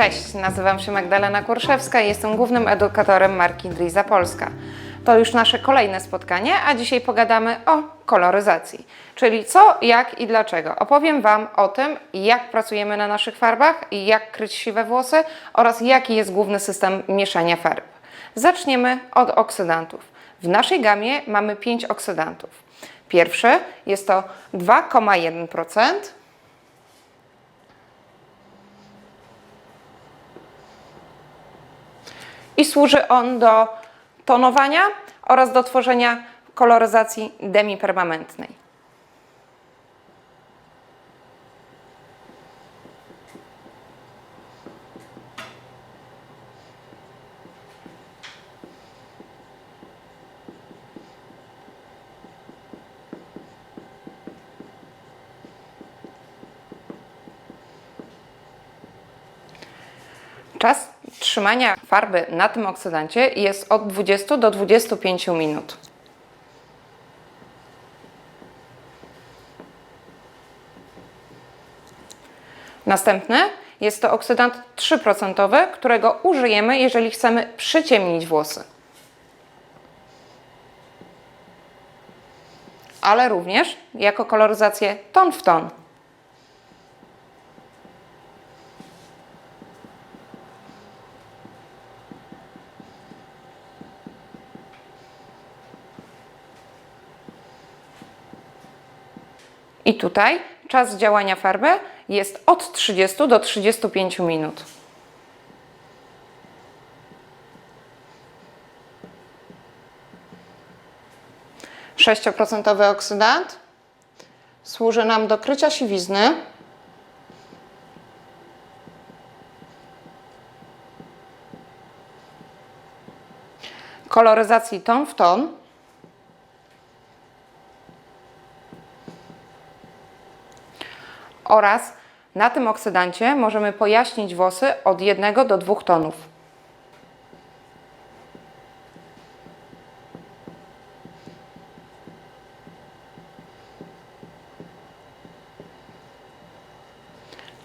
Cześć, nazywam się Magdalena Kurszewska i jestem głównym edukatorem marki Driza Polska. To już nasze kolejne spotkanie, a dzisiaj pogadamy o koloryzacji, czyli co, jak i dlaczego. Opowiem Wam o tym, jak pracujemy na naszych farbach, jak kryć siwe włosy oraz jaki jest główny system mieszania farb. Zaczniemy od oksydantów. W naszej gamie mamy 5 oksydantów. Pierwszy jest to 2,1%. I służy on do tonowania oraz do tworzenia koloryzacji demipermanentnej. Czas trzymania farby na tym oksydancie jest od 20 do 25 minut. Następny jest to oksydant 3%, którego użyjemy, jeżeli chcemy przyciemnić włosy. Ale również jako koloryzację ton w ton. I tutaj czas działania farby jest od 30 do 35 minut. Sześcioprocentowy oksydant służy nam do krycia siwizny. Koloryzacji ton w ton. Oraz na tym oksydancie możemy pojaśnić włosy od 1 do 2 tonów.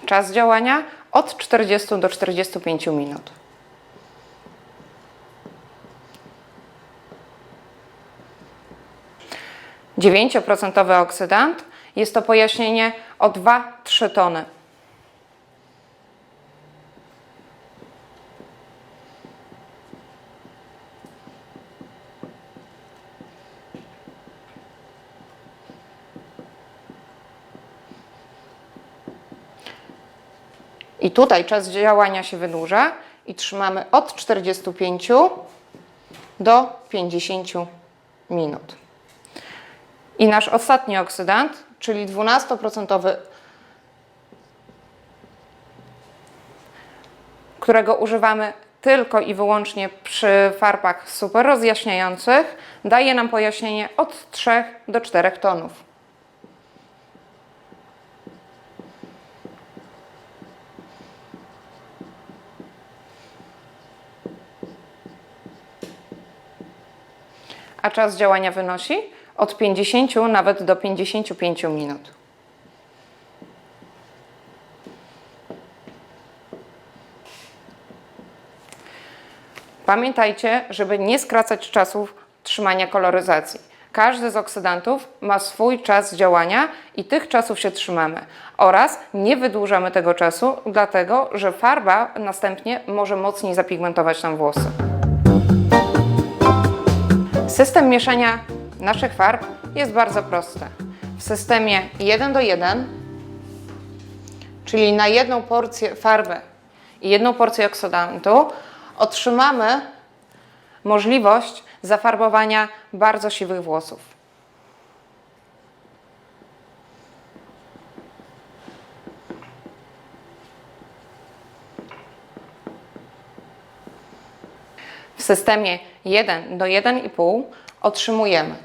Czas działania od 40 do 45 minut. Dziewięcioprocentowy oksydant jest to pojaśnienie o 2-3 tony. I tutaj czas działania się wydłuża i trzymamy od 45 do 50 minut. I nasz ostatni oksydant, czyli 12%, którego używamy tylko i wyłącznie przy farbach super rozjaśniających, daje nam pojaśnienie od 3 do 4 tonów. A czas działania wynosi od 50 nawet do 55 minut. Pamiętajcie, żeby nie skracać czasów trzymania koloryzacji. Każdy z oksydantów ma swój czas działania i tych czasów się trzymamy. Oraz nie wydłużamy tego czasu, dlatego że farba następnie może mocniej zapigmentować nam włosy. System mieszania naszych farb jest bardzo prosty. W systemie 1 do 1, czyli na jedną porcję farby i jedną porcję oksydantu, otrzymamy możliwość zafarbowania bardzo siwych włosów. W systemie 1 do 1,5 otrzymujemy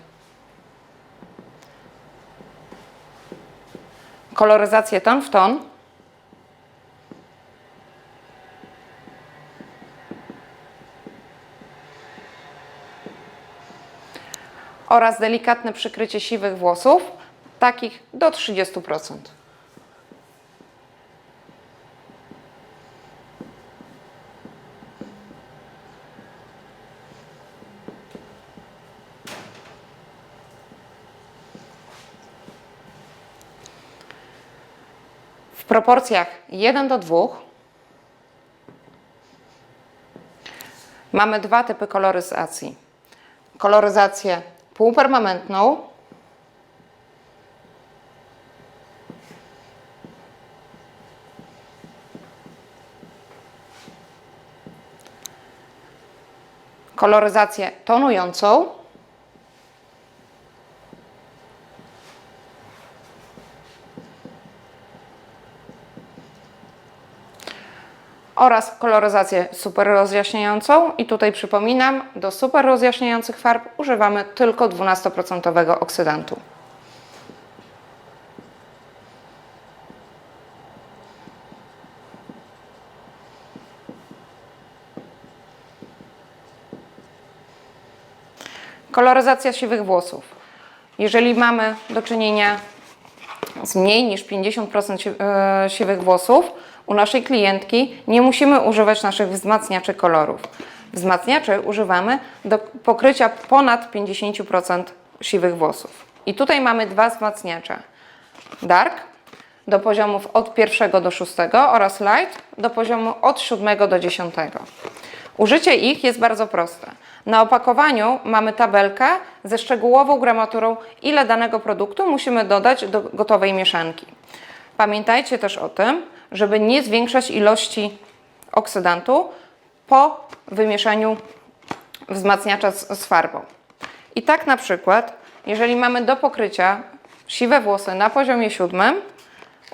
koloryzację ton w ton, oraz delikatne przykrycie siwych włosów, takich do 30%. Proporcjach 1 do 2. Mamy dwa typy koloryzacji. Koloryzację półpermanentną koloryzację tonującą oraz koloryzację super rozjaśniającą i tutaj przypominam, do super rozjaśniających farb używamy tylko 12% oksydantu. Koloryzacja siwych włosów. Jeżeli mamy do czynienia z mniej niż 50% si- e, siwych włosów, u naszej klientki nie musimy używać naszych wzmacniaczy kolorów. Wzmacniaczy używamy do pokrycia ponad 50% siwych włosów. I tutaj mamy dwa wzmacniacze. Dark do poziomów od pierwszego do szóstego oraz light do poziomu od siódmego do dziesiątego. Użycie ich jest bardzo proste. Na opakowaniu mamy tabelkę ze szczegółową gramaturą, ile danego produktu musimy dodać do gotowej mieszanki. Pamiętajcie też o tym, żeby nie zwiększać ilości oksydantu po wymieszaniu wzmacniacza z, farbą. I tak na przykład, jeżeli mamy do pokrycia siwe włosy na poziomie siódmym,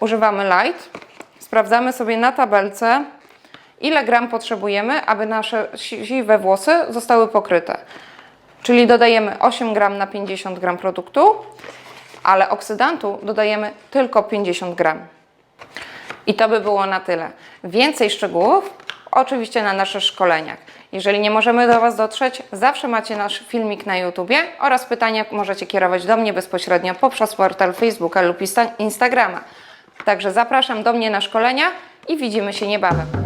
używamy light, sprawdzamy sobie na tabelce, ile gram potrzebujemy, aby nasze si- siwe włosy zostały pokryte. Czyli dodajemy 8 gram na 50 gram produktu, ale oksydantu dodajemy tylko 50 gram. I to by było na tyle. Więcej szczegółów oczywiście na naszych szkoleniach. Jeżeli nie możemy do Was dotrzeć, zawsze macie nasz filmik na YouTubie oraz pytania możecie kierować do mnie bezpośrednio poprzez portal Facebooka lub Insta- Instagrama. Także zapraszam do mnie na szkolenia i widzimy się niebawem.